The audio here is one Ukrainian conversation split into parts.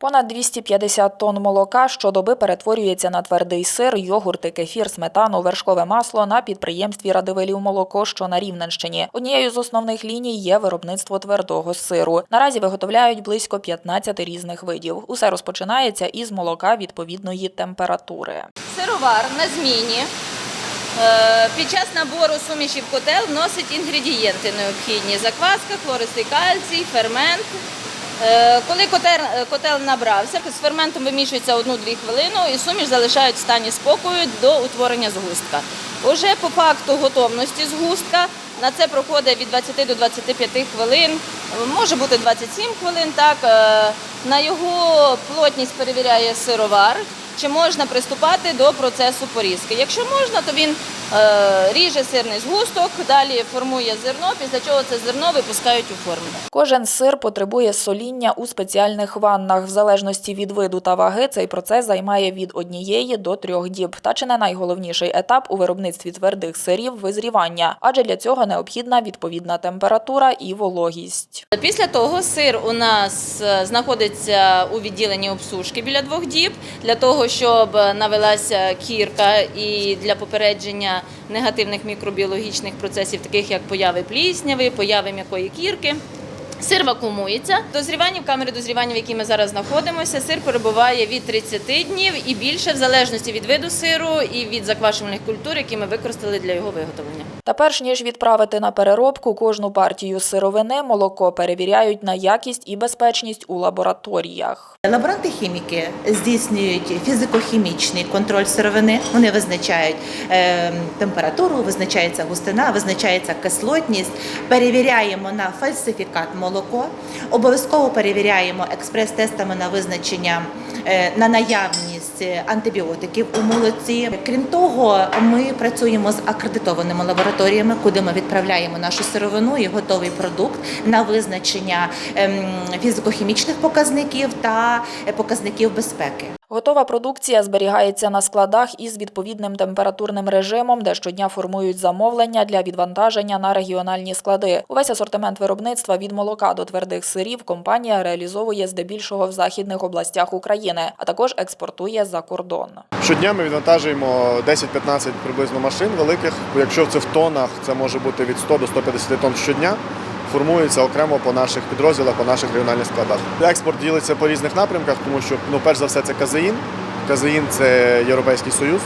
Понад 250 тонн молока щодоби перетворюється на твердий сир, йогурти, кефір, сметану, вершкове масло на підприємстві Радивилів молоко, що на Рівненщині. Однією з основних ліній є виробництво твердого сиру. Наразі виготовляють близько 15 різних видів. Усе розпочинається із молока відповідної температури. Сировар на зміні. Е, Під час набору суміші в котел вносить інгредієнти необхідні: закваска, хлористий кальцій, фермент. Е, Коли котел, котел набрався, з ферментом вимішується 1-2 хвилини і суміш залишають в стані спокою до утворення згустка. Уже по факту готовності згустка на це проходить від 20 до 25 хвилин, може бути 27 хвилин. Так Е, на його плотність перевіряє сировар. Чи можна приступати до процесу порізки? Якщо можна, то він е, ріже сирний згусток, далі формує зерно, після чого це зерно випускають у форму. Кожен сир потребує соління у спеціальних ваннах. В залежності від виду та ваги цей процес займає від однієї до трьох діб. Та чи не найголовніший етап у виробництві твердих сирів визрівання, адже для цього необхідна відповідна температура і вологість. Після того сир у нас е, знаходиться у відділенні обсушки біля двох діб для того, щоб навелася кірка і для попередження негативних мікробіологічних процесів, таких як появи плісняви, появи м'якої кірки. Сир вакуумується. Дозрівання в камері дозрівання, в якій ми зараз знаходимося, сир перебуває від 30 днів і більше, в залежності від виду сиру і від заквашувальних культур, які ми використали для його виготовлення. Та перш ніж відправити на переробку кожну партію сировини, молоко перевіряють на якість і безпечність у лабораторіях. Лаборанти хіміки здійснюють фізико-хімічний контроль сировини. Вони визначають е, температуру, визначається густина, визначається кислотність. Перевіряємо на фальсифікат молоко. Обов'язково перевіряємо експрес-тестами на визначення е, на наявність антибіотиків у молоці. Крім того, ми працюємо з акредитованими лабораторіями, куди ми відправляємо нашу сировину і готовий продукт на визначення ем, фізико-хімічних показників та е, показників безпеки. Готова продукція зберігається на складах із відповідним температурним режимом, де щодня формують замовлення для відвантаження на регіональні склади. Увесь асортимент виробництва від молока до твердих сирів компанія реалізовує здебільшого в західних областях України, а також експортує за кордон. Щодня ми відвантажуємо 10-15 приблизно машин великих. Якщо це в тонах, це може бути від 100 до 150 тонн щодня. Формується окремо по наших підрозділах, по наших регіональних складах. Експорт ділиться по різних напрямках, тому що ну, перш за все це казеїн. Казеїн це Європейський Союз,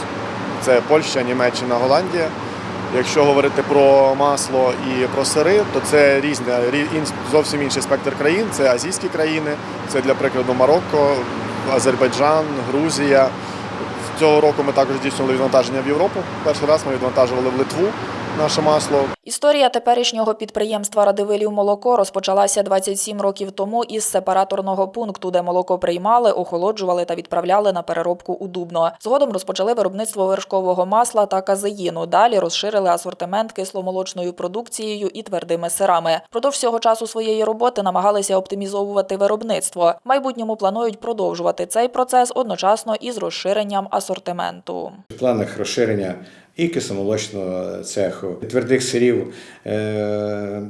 це Польща, Німеччина, Голландія. Якщо говорити про масло і про сири, то це різні зовсім інший спектр країн. Це азійські країни, це для прикладу Марокко, Азербайджан, Грузія. Цього року ми також здійснювали відвантаження в Європу. Перший раз ми відвантажували в Литву наше масло. Історія теперішнього підприємства Радивилів молоко розпочалася 27 років тому із сепараторного пункту, де молоко приймали, охолоджували та відправляли на переробку у Дубно. Згодом розпочали виробництво вершкового масла та казеїну. Далі розширили асортимент кисломолочною продукцією і твердими сирами. Продовж всього часу своєї роботи намагалися оптимізовувати виробництво. В майбутньому планують продовжувати цей процес одночасно із розширенням асортименту. В планах розширення і кисломолочного цеху, твердих сирів. Е,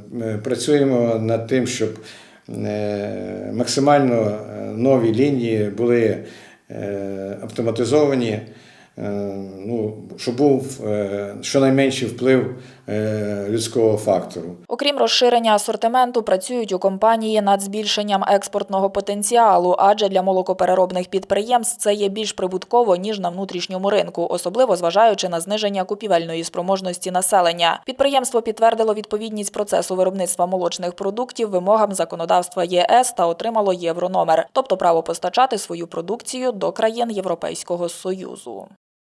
Працюємо над тим, щоб е, максимально е, нові лінії були автоматизовані, ну, щоб був щонайменший вплив людського фактору. Окрім розширення асортименту, працюють у компанії над збільшенням експортного потенціалу, адже для молокопереробних підприємств це є більш прибутково ніж на внутрішньому ринку, особливо зважаючи на зниження купівельної спроможності населення. Підприємство підтвердило відповідність процесу виробництва молочних продуктів вимогам законодавства ЄС та отримало єврономер, тобто право постачати свою продукцію до країн Європейського союзу.